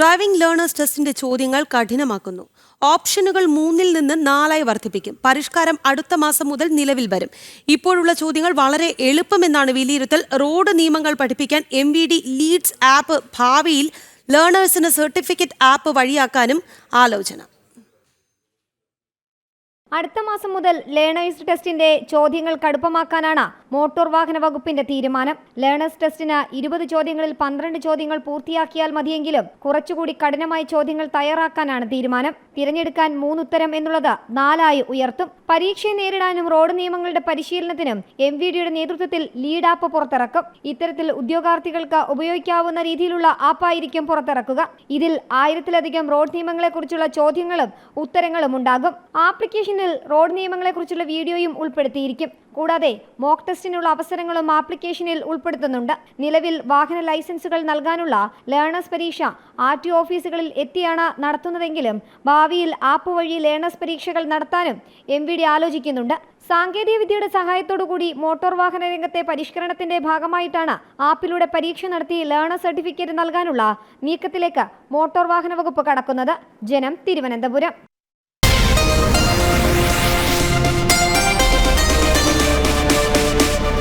Driving learners ടെസ്റ്റിന്റെ ചോദ്യങ്ങൾ കഠിനമാക്കുന്നു. ഓപ്ഷനുകൾ മൂന്നിൽ നിന്ന് നാലായി വർദ്ധിപ്പിക്കും. പരിഷ്കാരം അടുത്ത മാസം മുതൽ നിലവിൽ വരും. ഇപ്പോഴുള്ള ചോദ്യങ്ങൾ വളരെ എളുപ്പമെന്നാണ് വിലയിരുത്തൽ. റോഡ് നിയമങ്ങൾ പഠിപ്പിക്കാൻ M V D leads app ഭാവിയിൽ ലേണേഴ്സിന് സർട്ടിഫിക്കറ്റ് ആപ്പ് വഴിയാക്കാനും ആലോചന. അടുത്ത മാസം മുതൽ ലേണേഴ്സ് ടെസ്റ്റിന്റെ ചോദ്യങ്ങൾ കടുപ്പമാക്കാനാണ് മോട്ടോർ വാഹന വകുപ്പിന്റെ തീരുമാനം. ലേണേഴ്സ് ടെസ്റ്റിന് ഇരുപത് ചോദ്യങ്ങളിൽ പന്ത്രണ്ട് ചോദ്യങ്ങൾ പൂർത്തിയാക്കിയാൽ മതിയെങ്കിലും കുറച്ചുകൂടി കഠിനമായ ചോദ്യങ്ങൾ തയ്യാറാക്കാനാണ് തീരുമാനം. തിരഞ്ഞെടുക്കാൻ മൂന്നുത്തരം എന്നുള്ളത് നാലായി ഉയർത്തും. പരീക്ഷയെ നേരിടാനും റോഡ് നിയമങ്ങളുടെ പരിശീലനത്തിനും എം വി ഡിയുടെ നേതൃത്വത്തിൽ ലീഡ് ആപ്പ് പുറത്തിറക്കും. ഇത്തരത്തിൽ ഉദ്യോഗാർത്ഥികൾക്ക് ഉപയോഗിക്കാവുന്ന രീതിയിലുള്ള ആപ്പായിരിക്കും പുറത്തിറക്കുക. ഇതിൽ ആയിരത്തിലധികം റോഡ് നിയമങ്ങളെക്കുറിച്ചുള്ള ചോദ്യങ്ങളും ഉത്തരങ്ങളും ഉണ്ടാകും. ആപ്ലിക്കേഷനിൽ റോഡ് നിയമങ്ങളെക്കുറിച്ചുള്ള വീഡിയോയും ഉൾപ്പെടുത്തിയിരിക്കും. കൂടാതെ മോക്ക് ടെസ്റ്റിനുള്ള അവസരങ്ങളും ആപ്ലിക്കേഷനിൽ ഉൾപ്പെടുത്തുന്നുണ്ട്. നിലവിൽ വാഹന ലൈസൻസുകൾ നൽകാനുള്ള ലേണേഴ്സ് പരീക്ഷ ആർ ടി ഓഫീസുകളിൽ എത്തിയാണ് നടത്തുന്നതെങ്കിലും ഭാവിയിൽ ആപ്പ് വഴി ലേണേഴ്സ് പരീക്ഷകൾ നടത്താനും എം വി ഡി ആലോചിക്കുന്നുണ്ട്. സാങ്കേതിക വിദ്യയുടെ സഹായത്തോടുകൂടി മോട്ടോർ വാഹന രംഗത്തെ പരിഷ്കരണത്തിന്റെ ഭാഗമായിട്ടാണ് ആപ്പിലൂടെ പരീക്ഷ നടത്തി ലേണർ സർട്ടിഫിക്കറ്റ് നൽകാനുള്ള നീക്കത്തിലേക്ക് മോട്ടോർ വാഹന വകുപ്പ് കടക്കുന്നത്. ജനം തിരുവനന്തപുരം.